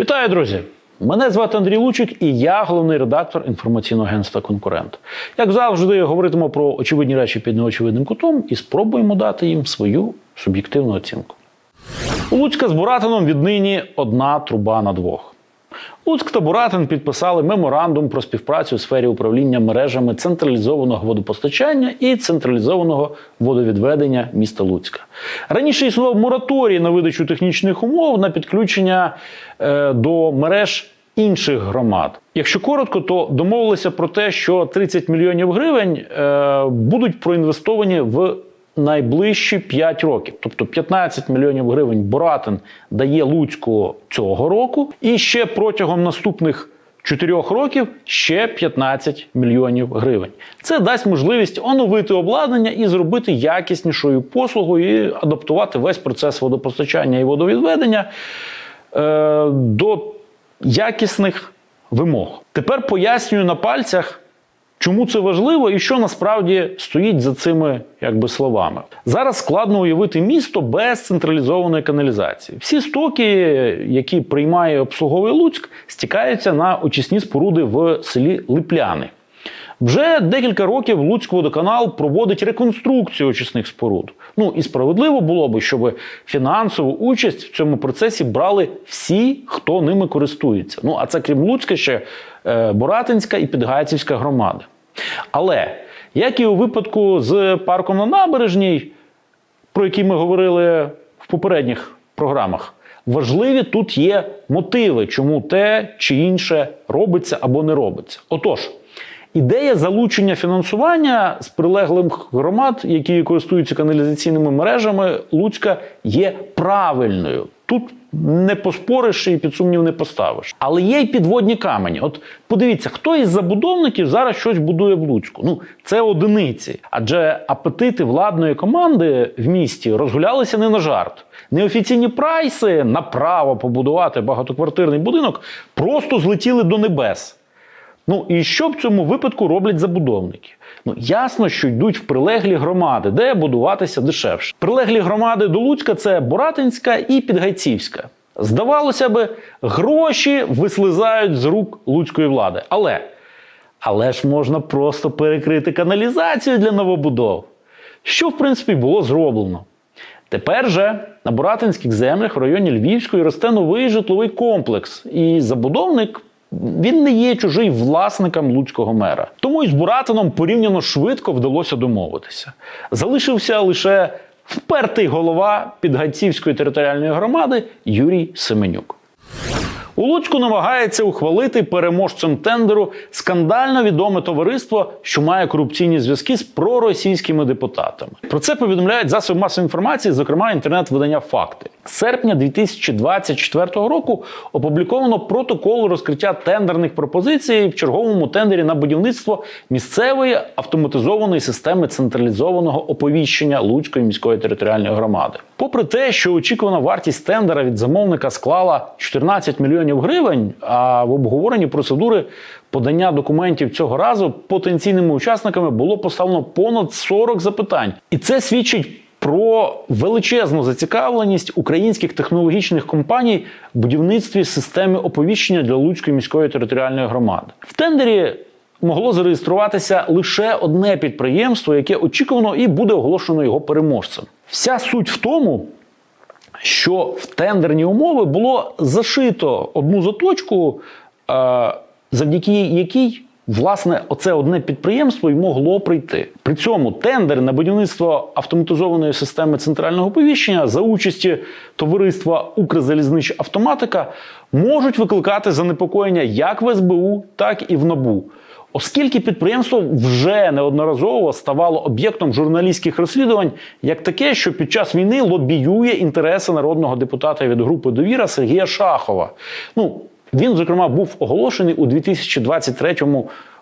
Вітаю, друзі! Мене звати Андрій Лучик, і я головний редактор інформаційного агентства Конкурент. Як завжди, говоритимо про очевидні речі під неочевидним кутом і спробуємо дати їм свою суб'єктивну оцінку. У Луцька з Буратином віднині одна труба на двох. Луцьк та Буратин підписали меморандум про співпрацю у сфері управління мережами централізованого водопостачання і централізованого водовідведення міста Луцька. Раніше існував мораторій на видачу технічних умов на підключення е, до мереж інших громад. Якщо коротко, то домовилися про те, що 30 мільйонів гривень е, будуть проінвестовані в найближчі 5 років. Тобто 15 мільйонів гривень Боратин дає Луцьку цього року, і ще протягом наступних 4 років ще 15 мільйонів гривень. Це дасть можливість оновити обладнання і зробити якіснішою послугу і адаптувати весь процес водопостачання і водовідведення е, до якісних вимог. Тепер пояснюю на пальцях. Чому це важливо і що насправді стоїть за цими якби словами? Зараз складно уявити місто без централізованої каналізації. Всі стоки, які приймає обслуговує Луцьк, стікаються на очисні споруди в селі Липляни. Вже декілька років Луцькводоканал проводить реконструкцію очисних споруд. Ну і справедливо було би, щоб фінансову участь в цьому процесі брали всі, хто ними користується. Ну а це крім Луцька ще е, Боратинська і Підгайцівська громади. Але як і у випадку з парком на набережній, про який ми говорили в попередніх програмах, важливі тут є мотиви, чому те чи інше робиться або не робиться. Отож. Ідея залучення фінансування з прилеглих громад, які користуються каналізаційними мережами Луцька, є правильною. Тут не поспориш і під сумнів не поставиш. Але є й підводні камені. От подивіться, хто із забудовників зараз щось будує в Луцьку. Ну це одиниці. Адже апетити владної команди в місті розгулялися не на жарт. Неофіційні прайси на право побудувати багатоквартирний будинок просто злетіли до небес. Ну і що в цьому випадку роблять забудовники? Ну ясно, що йдуть в прилеглі громади, де будуватися дешевше. Прилеглі громади до Луцька це Боратинська і Підгайцівська. Здавалося би, гроші вислизають з рук луцької влади. Але але ж можна просто перекрити каналізацію для новобудов, що в принципі було зроблено. Тепер же на Боратинських землях в районі Львівської росте новий житловий комплекс, і забудовник він не є чужий власником луцького мера. Тому із Буратином порівняно швидко вдалося домовитися. Залишився лише впертий голова Підгайцівської територіальної громади Юрій Семенюк. У Луцьку намагається ухвалити переможцем тендеру скандально відоме товариство, що має корупційні зв'язки з проросійськими депутатами. Про це повідомляють засоби масової інформації, зокрема інтернет-видання Факти. Серпня 2024 року опубліковано протокол розкриття тендерних пропозицій в черговому тендері на будівництво місцевої автоматизованої системи централізованого оповіщення Луцької міської територіальної громади. Попри те, що очікувана вартість тендера від замовника склала 14 мільйонів гривень, а в обговоренні процедури подання документів цього разу потенційними учасниками було поставлено понад 40 запитань, і це свідчить. Про величезну зацікавленість українських технологічних компаній в будівництві системи оповіщення для Луцької міської територіальної громади. В тендері могло зареєструватися лише одне підприємство, яке очікувано і буде оголошено його переможцем. Вся суть в тому, що в тендерні умови було зашито одну заточку, е, завдяки якій. Власне, оце одне підприємство й могло прийти. При цьому тендер на будівництво автоматизованої системи центрального повіщення за участі товариства Укрзалізнича Автоматика можуть викликати занепокоєння як в СБУ, так і в НАБУ. Оскільки підприємство вже неодноразово ставало об'єктом журналістських розслідувань, як таке, що під час війни лобіює інтереси народного депутата від групи довіра Сергія Шахова. Ну він, зокрема, був оголошений у 2023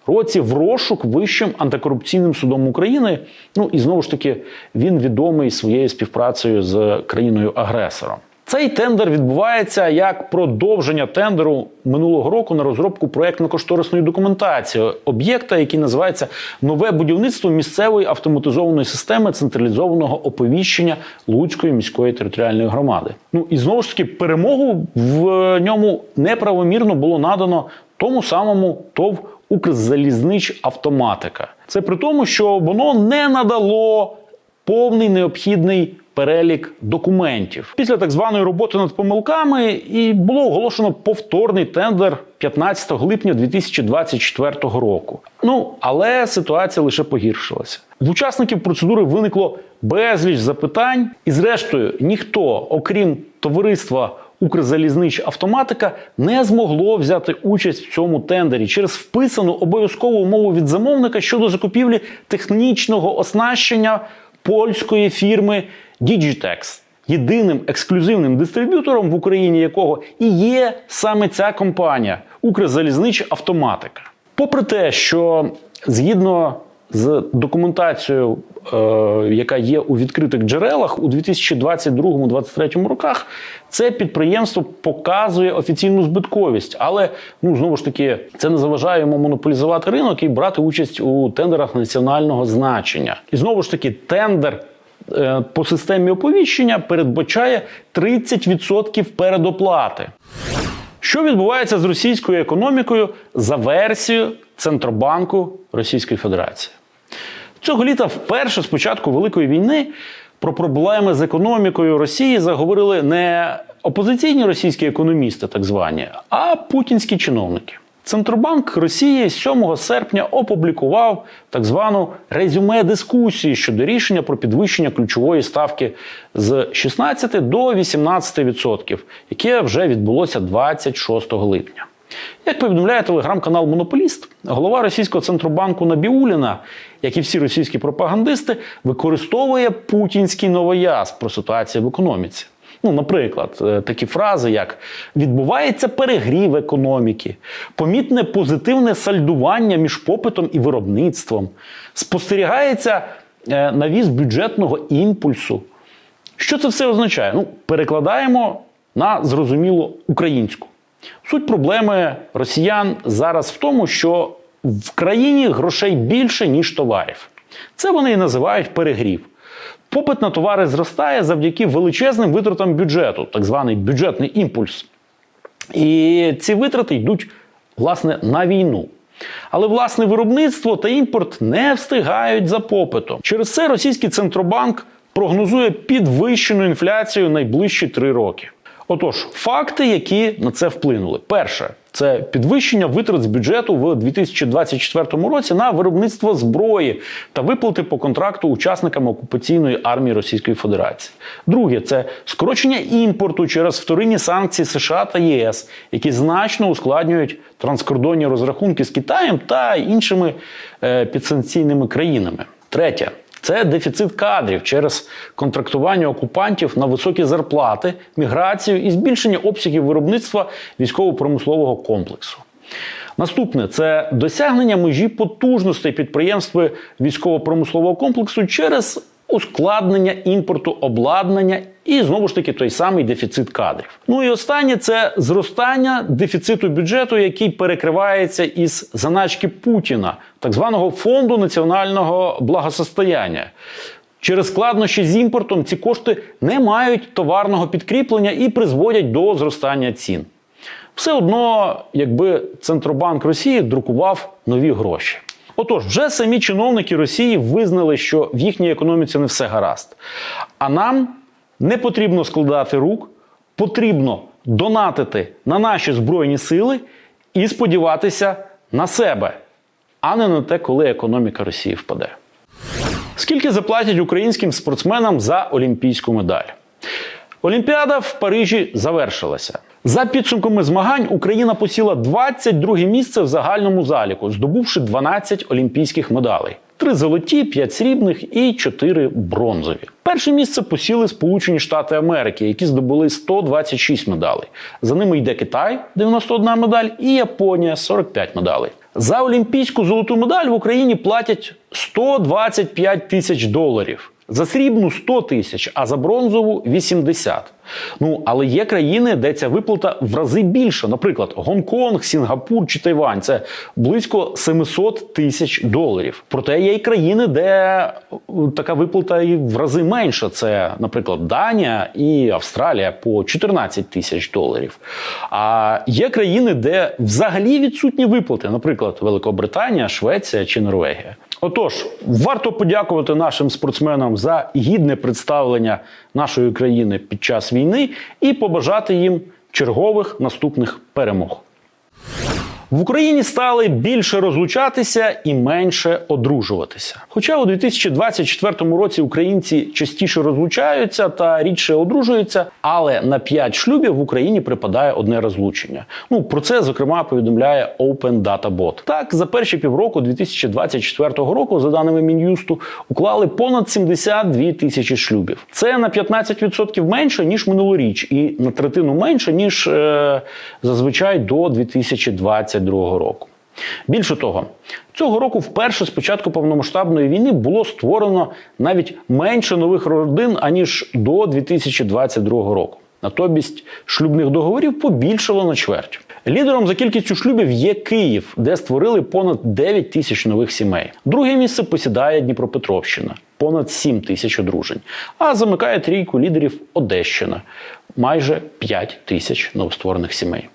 році в розшук Вищим антикорупційним судом України. Ну і знову ж таки він відомий своєю співпрацею з країною-агресором. Цей тендер відбувається як продовження тендеру минулого року на розробку проєктно-кошторисної документації об'єкта, який називається Нове будівництво місцевої автоматизованої системи централізованого оповіщення Луцької міської територіальної громади. Ну і знову ж таки перемогу в ньому неправомірно було надано тому самому ТОВ Укрзалізнич Автоматика. Це при тому, що воно не надало повний необхідний перелік документів. Після так званої роботи над помилками і було оголошено повторний тендер 15 липня 2024 року. Ну але ситуація лише погіршилася. В учасників процедури виникло безліч запитань, і зрештою ніхто, окрім товариства. Укрзалізнич автоматика не змогло взяти участь в цьому тендері через вписану обов'язкову умову від замовника щодо закупівлі технічного оснащення польської фірми Digitex, єдиним ексклюзивним дистриб'ютором в Україні якого і є саме ця компанія Укрзалізнич Автоматика. Попри те, що згідно з документацією, е, яка є у відкритих джерелах, у 2022-2023 роках це підприємство показує офіційну збитковість, але ну знову ж таки це не заважає йому монополізувати ринок і брати участь у тендерах національного значення. І знову ж таки, тендер. Е, По системі оповіщення передбачає 30% передоплати. Що відбувається з російською економікою за версією Центробанку Російської Федерації? Цього літа вперше з початку Великої війни про проблеми з економікою Росії заговорили не опозиційні російські економісти, так звані, а путінські чиновники. Центробанк Росії 7 серпня опублікував так звану резюме дискусії щодо рішення про підвищення ключової ставки з 16 до 18%, яке вже відбулося 26 липня. Як повідомляє телеграм-канал Монополіст, голова російського центробанку Набіуліна, як і всі російські пропагандисти, використовує путінський новояз про ситуацію в економіці. Ну, наприклад, е, такі фрази, як відбувається перегрів економіки, помітне позитивне сальдування між попитом і виробництвом, спостерігається е, навіс бюджетного імпульсу. Що це все означає? Ну, перекладаємо на зрозуміло українську. Суть проблеми росіян зараз в тому, що в країні грошей більше, ніж товарів. Це вони і називають перегрів. Попит на товари зростає завдяки величезним витратам бюджету, так званий бюджетний імпульс. І ці витрати йдуть власне на війну. Але власне виробництво та імпорт не встигають за попитом. Через це російський центробанк прогнозує підвищену інфляцію найближчі три роки. Отож, факти, які на це вплинули. Перше, це підвищення витрат з бюджету в 2024 році на виробництво зброї та виплати по контракту учасникам окупаційної армії Російської Федерації. Друге, це скорочення імпорту через вторинні санкції США та ЄС, які значно ускладнюють транскордонні розрахунки з Китаєм та іншими е, підсанкційними країнами. Третє. Це дефіцит кадрів через контрактування окупантів на високі зарплати, міграцію і збільшення обсягів виробництва військово-промислового комплексу. Наступне це досягнення межі потужностей підприємств військово-промислового комплексу через ускладнення імпорту обладнання і знову ж таки той самий дефіцит кадрів. Ну і останнє це зростання дефіциту бюджету, який перекривається із заначки Путіна, так званого фонду національного благосостояння. Через складнощі з імпортом ці кошти не мають товарного підкріплення і призводять до зростання цін. Все одно, якби Центробанк Росії друкував нові гроші. Отож, вже самі чиновники Росії визнали, що в їхній економіці не все гаразд. А нам не потрібно складати рук, потрібно донатити на наші збройні сили і сподіватися на себе, а не на те, коли економіка Росії впаде. Скільки заплатять українським спортсменам за олімпійську медаль? Олімпіада в Парижі завершилася. За підсумками змагань Україна посіла 22 місце в загальному заліку, здобувши 12 олімпійських медалей: три золоті, 5 срібних і 4 бронзові. Перше місце посіли Сполучені Штати Америки, які здобули 126 медалей. За ними йде Китай 91 медаль і Японія 45 медалей. За олімпійську золоту медаль в Україні платять 125 тисяч доларів. За срібну 100 тисяч, а за бронзову 80. Ну, але є країни, де ця виплата в рази більша. Наприклад, Гонконг, Сінгапур чи Тайвань це близько 700 тисяч доларів. Проте є й країни, де е, така виплата і в рази менша. Це, наприклад, Данія і Австралія по 14 тисяч доларів. А є країни, де взагалі відсутні виплати, наприклад, Великобританія, Швеція чи Норвегія. Отож, варто подякувати нашим спортсменам за гідне представлення нашої країни під час війни і побажати їм чергових наступних перемог. В Україні стали більше розлучатися і менше одружуватися. Хоча у 2024 році українці частіше розлучаються та рідше одружуються, але на 5 шлюбів в Україні припадає одне розлучення. Ну про це зокрема повідомляє Open Data Bot. Так, за перші півроку 2024 року, за даними Мін'юсту, уклали понад 72 тисячі шлюбів. Це на 15% менше ніж минулоріч, і на третину менше ніж е, зазвичай до 2022 року. Більше того, цього року вперше з початку повномасштабної війни було створено навіть менше нових родин аніж до 2022 року. Натомість шлюбних договорів побільшало на чверть. Лідером за кількістю шлюбів є Київ, де створили понад 9 тисяч нових сімей. Друге місце посідає Дніпропетровщина понад 7 тисяч одружень. А замикає трійку лідерів Одещина майже 5 тисяч новостворених сімей.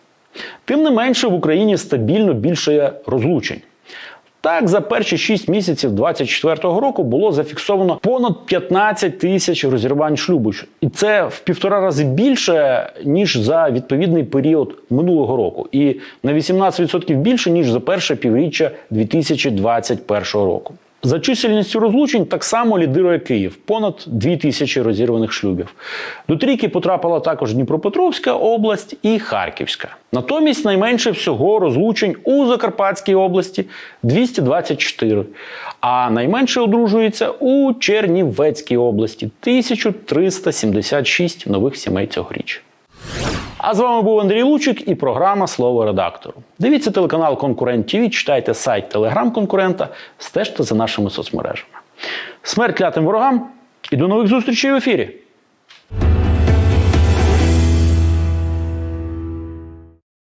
Тим не менше в Україні стабільно більше розлучень. Так, за перші 6 місяців 2024 року було зафіксовано понад 15 тисяч розірвань шлюбу. І це в півтора рази більше, ніж за відповідний період минулого року, і на 18% більше, ніж за перше півріччя 2021 року. За чисельністю розлучень так само лідирує Київ понад 2 тисячі розірваних шлюбів. До трійки потрапила також Дніпропетровська область і Харківська. Натомість найменше всього розлучень у Закарпатській області 224, а найменше одружується у Чернівецькій області 1376 нових сімей цьогоріч. А з вами був Андрій Лучик і програма Слово редактору. Дивіться телеканал Конкурент ТВ, читайте сайт Телеграм конкурента, стежте за нашими соцмережами. Смерть клятим ворогам і до нових зустрічей в ефірі!